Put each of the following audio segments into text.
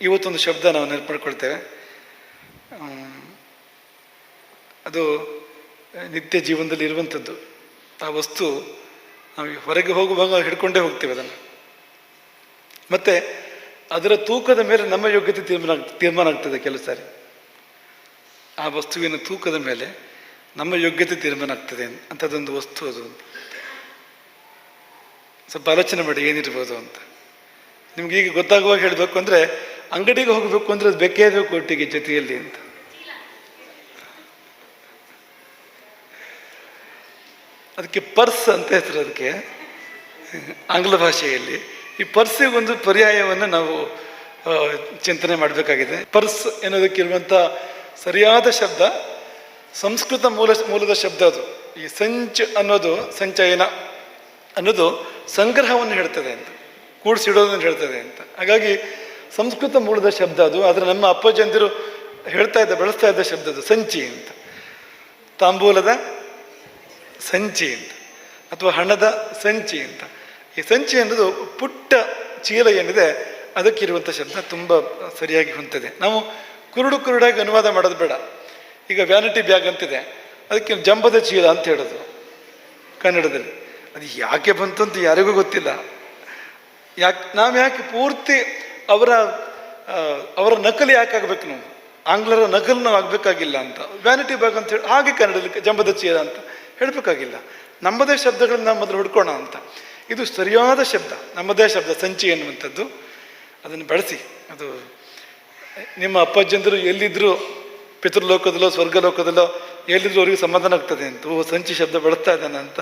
ಇವತ್ತೊಂದು ಶಬ್ದ ನಾವು ನೆನಪಡ್ಕೊಳ್ತೇವೆ. ಅದು ನಿತ್ಯ ಜೀವನದಲ್ಲಿ ಇರುವಂಥದ್ದು. ಆ ವಸ್ತು ನಾವು ಹೊರಗೆ ಹೋಗುವಾಗ ಹಿಡ್ಕೊಂಡೇ ಹೋಗ್ತೇವೆ ಅದನ್ನು. ಮತ್ತು ಅದರ ತೂಕದ ಮೇಲೆ ನಮ್ಮ ಯೋಗ್ಯತೆ ತೀರ್ಮಾನ ತೀರ್ಮಾನ ಆಗ್ತದೆ ಕೆಲವು ಸಾರಿ. ಆ ವಸ್ತುವಿನ ತೂಕದ ಮೇಲೆ ನಮ್ಮ ಯೋಗ್ಯತೆ ತೀರ್ಮಾನ ಆಗ್ತದೆ ಅಂಥದ್ದೊಂದು ವಸ್ತು ಅದು. ಸ್ವಲ್ಪ ಆಲೋಚನೆ ಮಾಡಿ ಏನಿರ್ಬೋದು ಅಂತ. ನಿಮ್ಗೆ ಈಗ ಗೊತ್ತಾಗುವಾಗ ಹೇಳಬೇಕು ಅಂದರೆ ಅಂಗಡಿಗೆ ಹೋಗಬೇಕು ಅಂದರೆ ಅದು ಬೇಕೇ ಬೇಕು ಒಟ್ಟಿಗೆ ಜೊತೆಯಲ್ಲಿ ಅಂತ. ಅದಕ್ಕೆ ಪರ್ಸ್ ಅಂತ ಹೆಸರು ಅದಕ್ಕೆ, ಆಂಗ್ಲ ಭಾಷೆಯಲ್ಲಿ. ಈ ಪರ್ಸಿಗೆ ಒಂದು ಪರ್ಯಾಯವನ್ನು ನಾವು ಚಿಂತನೆ ಮಾಡಬೇಕಾಗಿದೆ. ಪರ್ಸ್ ಎನ್ನುವುದಕ್ಕಿರುವಂಥ ಸರಿಯಾದ ಶಬ್ದ, ಸಂಸ್ಕೃತ ಮೂಲ, ಮೂಲದ ಶಬ್ದ ಅದು. ಈ ಸಂಚ್ ಅನ್ನೋದು, ಸಂಚಯನ ಅನ್ನೋದು ಸಂಗ್ರಹವನ್ನು ಹೇಳ್ತದೆ ಅಂತ, ಕೂಡಿಸಿಡೋದನ್ನು ಹೇಳ್ತದೆ ಅಂತ. ಹಾಗಾಗಿ ಸಂಸ್ಕೃತ ಮೂಲದ ಶಬ್ದ ಅದು, ಆದರೆ ನಮ್ಮ ಅಪ್ಪಜಂದಿರು ಹೇಳ್ತಾ ಇದ್ದ, ಬಳಸ್ತಾ ಇದ್ದ ಶಬ್ದ ಅದು, ಸಂಚಿ ಅಂತ. ತಾಂಬೂಲದ ಸಂಚಿ ಅಂತ, ಅಥವಾ ಹಣದ ಸಂಚಿ ಅಂತ. ಈ ಸಂಚಿ ಅನ್ನೋದು ಪುಟ್ಟ ಚೀಲ ಏನಿದೆ ಅದಕ್ಕಿರುವಂಥ ಶಬ್ದ ತುಂಬ ಸರಿಯಾಗಿ ಹೊಂತದೆ ನಾವು ಕುರುಡು ಕುರುಡಾಗಿ ಅನುವಾದ ಮಾಡೋದು ಬೇಡ. ಈಗ ವ್ಯಾನಿಟಿ ಬ್ಯಾಗ್ ಅಂತಿದೆ, ಅದಕ್ಕೆ ಜಂಬದ ಚೀಲ ಅಂತ ಹೇಳೋದು ಕನ್ನಡದಲ್ಲಿ. ಅದು ಯಾಕೆ ಬಂತು ಅಂತ ಯಾರಿಗೂ ಗೊತ್ತಿಲ್ಲ. ಯಾಕೆ ನಾವು ಯಾಕೆ ಪೂರ್ತಿ ಅವರ ಅವರ ನಕಲಿ ಯಾಕೆ ಆಗ್ಬೇಕು ನಾವು? ಆಂಗ್ಲರ ನಕಲು ನಾವು ಆಗಬೇಕಾಗಿಲ್ಲ ಅಂತ. ವ್ಯಾನಿಟಿ ಬ್ಯಾಗ್ ಅಂತ ಹೇಳಿ, ಹಾಗೆ ಕನ್ನಡದಲ್ಲಿ ಜಂಬದ ಅಂತ ಹೇಳಬೇಕಾಗಿಲ್ಲ. ನಮ್ಮದೇ ಶಬ್ದಗಳನ್ನ ಮೊದಲು ಹುಡ್ಕೋಣ ಅಂತ. ಇದು ಸರಿಯಾದ ಶಬ್ದ. ನಮ್ಮದೇ ಶಬ್ದ, ಸಂಚಿ ಎನ್ನುವಂಥದ್ದು. ಅದನ್ನು ಬಳಸಿ. ಅದು, ನಿಮ್ಮ ಅಪ್ಪಾಜಂದರು ಎಲ್ಲಿದ್ದರೂ ಪಿತೃಲೋಕದಲ್ಲೋ, ಸ್ವರ್ಗಲೋಕದಲ್ಲೋ, ಎಲ್ಲಿದ್ರೂ ಅವರಿಗೆ ಸಮಾಧಾನ ಆಗ್ತದೆ ಅಂತ. ಓ ಸಂಚಿ ಶಬ್ದ ಬಳಸ್ತಾ ಇದ್ದಾನೆ ಅಂತ.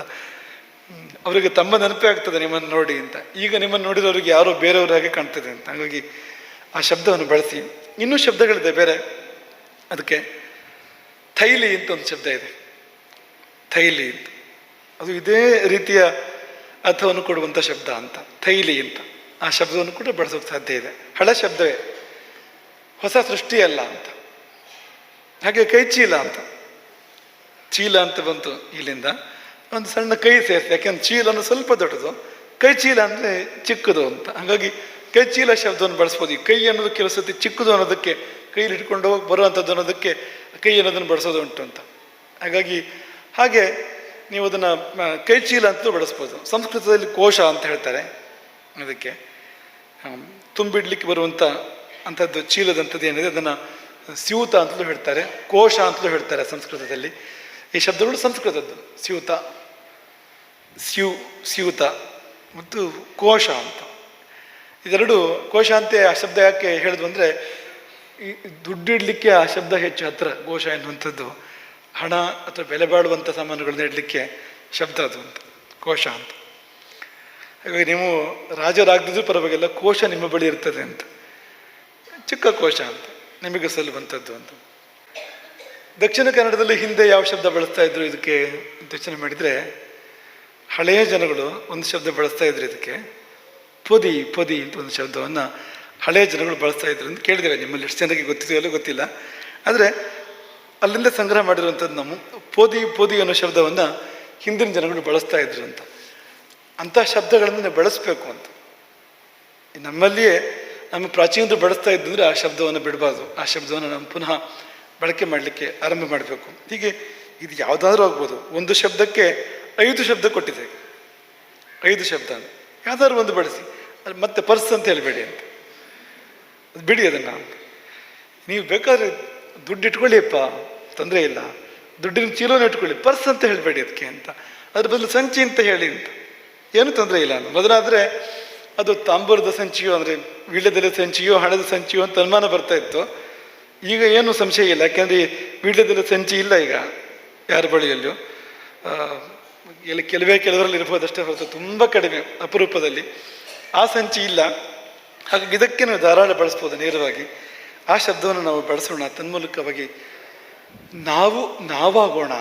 ಅವರಿಗೆ ತಮ್ಮ ನೆನಪೇ ಆಗ್ತದೆ ನಿಮ್ಮನ್ನು ನೋಡಿ ಅಂತ. ಈಗ ನಿಮ್ಮನ್ನು ನೋಡಿರೋರಿಗೆ ಯಾರೋ ಬೇರೆಯವರಾಗೆ ಕಾಣ್ತದೆ ಅಂತ. ಹಾಗಾಗಿ ಆ ಶಬ್ದವನ್ನು ಬಳಸಿ. ಇನ್ನೂ ಶಬ್ದಗಳಿದೆ ಬೇರೆ. ಅದಕ್ಕೆ ಥೈಲಿ ಅಂತ ಒಂದು ಶಬ್ದ ಇದೆ. ಥೈಲಿ ಅಂತ. ಅದು ಇದೇ ರೀತಿಯ ಅರ್ಥವನ್ನು ಕೊಡುವಂಥ ಶಬ್ದ ಅಂತ. ಥೈಲಿ ಅಂತ. ಆ ಶಬ್ದವನ್ನು ಕೂಡ ಬಳಸೋಕೆ ಸಾಧ್ಯ ಇದೆ. ಹಳೆ ಶಬ್ದವೇ. ಹೊಸ ಸೃಷ್ಟಿ ಅಲ್ಲ ಅಂತ. ಹಾಗೆ ಕೈ ಚೀಲ ಅಂತ. ಚೀಲ ಅಂತ ಬಂತು ಇಲ್ಲಿಂದ. ಒಂದು ಸಣ್ಣ ಕೈ ಸೇರಿಸಿ, ಯಾಕೆಂದ್ರೆ ಚೀಲ ಅನ್ನೋದು ಸ್ವಲ್ಪ ದೊಡ್ಡದು. ಕೈ ಚೀಲ ಅಂದರೆ ಚಿಕ್ಕದು ಅಂತ. ಹಾಗಾಗಿ ಕೈ ಚೀಲ ಶಬ್ದವನ್ನು ಬಳಸ್ಬೋದು. ಈ ಕೈ ಅನ್ನೋದು ಕೆಲವು ಸತಿ ಚಿಕ್ಕದು ಅನ್ನೋದಕ್ಕೆ ಕೈಲಿ ಇಟ್ಕೊಂಡು ಹೋಗಿ ಬರುವಂಥದ್ದು ಅನ್ನೋದಕ್ಕೆ ಕೈ ಅನ್ನೋದನ್ನು ಬಳಸೋದು ಉಂಟು ಅಂತ. ಹಾಗಾಗಿ ಹಾಗೆ ನೀವು ಅದನ್ನು ಕೈ ಚೀಲ ಅಂತಲೂ ಬಳಸ್ಬೋದು. ಸಂಸ್ಕೃತದಲ್ಲಿ ಕೋಶ ಅಂತ ಹೇಳ್ತಾರೆ ಅದಕ್ಕೆ. ತುಂಬಿಡ್ಲಿಕ್ಕೆ ಬರುವಂಥ ಅಂಥದ್ದು ಚೀಲದಂಥದ್ದು ಏನಿದೆ, ಅದನ್ನು ಸ್ಯೂತ ಅಂತಲೂ ಹೇಳ್ತಾರೆ, ಕೋಶ ಅಂತಲೂ ಹೇಳ್ತಾರೆ ಸಂಸ್ಕೃತದಲ್ಲಿ. ಈ ಶಬ್ದಗಳು ಸಂಸ್ಕೃತದ್ದು, ಸ್ಯೂತ. ಸ್ಯೂ, ಸ್ಯೂತ ಮತ್ತು ಕೋಶ ಅಂತ. ಇದೆರಡು ಕೋಶ ಅಂತ ಆ ಶಬ್ದ ಯಾಕೆ ಹೇಳಿದ್ವು ಅಂದರೆ, ಈ ದುಡ್ಡಿಡಲಿಕ್ಕೆ ಆ ಶಬ್ದ ಹೆಚ್ಚು ಹತ್ರ, ಕೋಶ ಎನ್ನುವಂಥದ್ದು. ಹಣ ಅಥವಾ ಬೆಲೆ ಬಾಳುವಂಥ ಸಾಮಾನುಗಳನ್ನ ಇಡಲಿಕ್ಕೆ ಶಬ್ದ ಅದು ಅಂತ, ಕೋಶ ಅಂತ. ಹಾಗಾಗಿ ನೀವು ರಾಜರಾಗದಿದ್ರೂ ಪರವಾಗಿಲ್ಲ, ಕೋಶ ನಿಮ್ಮ ಬಳಿ ಇರ್ತದೆ ಅಂತ. ಚಿಕ್ಕ ಕೋಶ ಅಂತ, ನಿಮಗೆ ಸಲ್ಲುವಂಥದ್ದು ಅಂತ. ದಕ್ಷಿಣ ಕನ್ನಡದಲ್ಲಿ ಹಿಂದೆ ಯಾವ ಶಬ್ದ ಬಳಸ್ತಾ ಇದ್ರು ಇದಕ್ಕೆ ಯೋಚನೆ ಮಾಡಿದರೆ ಹಳೆಯ ಜನಗಳು ಒಂದು ಶಬ್ದ ಬಳಸ್ತಾ ಇದ್ರು ಇದಕ್ಕೆ. ಪೊದಿ ಪೊದಿ ಅಂತ ಒಂದು ಶಬ್ದವನ್ನು ಹಳೆಯ ಜನಗಳು ಬಳಸ್ತಾ ಇದ್ರು ಅಂತ ಕೇಳಿದ್ದೇವೆ ನಿಮ್ಮಲ್ಲಿ ಎಷ್ಟು ಜನರಿಗೆ ಗೊತ್ತಿದೆಯಲ್ಲೋ ಗೊತ್ತಿಲ್ಲ. ಆದರೆ ಅಲ್ಲಿಂದ ಸಂಗ್ರಹ ಮಾಡಿರುವಂಥದ್ದು ನಮ್ಮ ಪೋದಿ ಪೋದಿ ಅನ್ನೋ ಶಬ್ದವನ್ನು ಹಿಂದಿನ ಜನಗಳು ಬಳಸ್ತಾ ಇದ್ರು ಅಂತ. ಅಂಥ ಶಬ್ದಗಳನ್ನು ಬಳಸಬೇಕು ಅಂತ. ನಮ್ಮಲ್ಲಿಯೇ ನಮ್ಮ ಪ್ರಾಚೀನರು ಬಳಸ್ತಾ ಇದ್ದಂದ್ರೆ ಆ ಶಬ್ದವನ್ನು ಬಿಡಬಾರ್ದು. ಆ ಶಬ್ದವನ್ನು ನಾವು ಪುನಃ ಬಳಕೆ ಮಾಡಲಿಕ್ಕೆ ಆರಂಭ ಮಾಡಬೇಕು. ಹೀಗೆ ಇದು ಯಾವುದಾದ್ರೂ ಆಗ್ಬೋದು. ಒಂದು ಶಬ್ದಕ್ಕೆ ಐದು ಶಬ್ದ ಕೊಟ್ಟಿದೆ. ಐದು ಶಬ್ದ ಯಾವ್ದಾದ್ರು ಒಂದು ಬಳಸಿ. ಅದು ಮತ್ತೆ ಪರ್ಸ್ ಅಂತ ಹೇಳಬೇಡಿ ಅಂತ. ಅದು ಬಿಡಿ ಅದನ್ನು. ನೀವು ಬೇಕಾದ್ರೆ ದುಡ್ಡು ಇಟ್ಕೊಳ್ಳಿಯಪ್ಪ, ತೊಂದರೆ ಇಲ್ಲ. ದುಡ್ಡಿನ ಚೀಲೋನ ಇಟ್ಕೊಳ್ಳಿ. ಪರ್ಸ್ ಅಂತ ಹೇಳಬೇಡಿ ಅದಕ್ಕೆ ಅಂತ. ಅದ್ರ ಬದಲು ಸಂಚಿ ಅಂತ ಹೇಳಿ ಅಂತ. ಏನು ತೊಂದರೆ ಇಲ್ಲ. ಮೊದಲಾದರೆ ಅದು ತಾಂಬೂರದ ಸಂಚಿಯೋ ಅಂದರೆ ವೀಳ್ಯದೆಲೆ ಸಂಚಿಯೋ, ಹಣದ ಸಂಚಿಯೋ ಅಂತ ಅನುಮಾನ ಬರ್ತಾ ಇತ್ತು. ಈಗ ಏನು ಸಂಶಯ ಇಲ್ಲ. ಯಾಕೆಂದರೆ ವೀಳ್ಯದೆಲೆ ಸಂಚಿ ಇಲ್ಲ ಈಗ. ಯಾರ ಬಳಿಯಲ್ಲೂ. ಆ, ಎಲ್ಲಿ ಕೆಲವೇ ಕೆಲವರಲ್ಲಿ ಇರ್ಬೋದು ಅಷ್ಟೇ ಹೊರತು ತುಂಬ ಕಡಿಮೆ ಅಪರೂಪದಲ್ಲಿ. ಆ ಸಂಚಿ ಇಲ್ಲ. ಹಾಗಾಗಿ ಇದಕ್ಕೆ ನಾವು ಧಾರಾಳ ಬಳಸ್ಬೋದು ನೇರವಾಗಿ. ಆ ಶಬ್ದವನ್ನು ನಾವು ಬಳಸೋಣ. ತನ್ಮೂಲಕವಾಗಿ ನಾವು ನಾವಾಗೋಣ.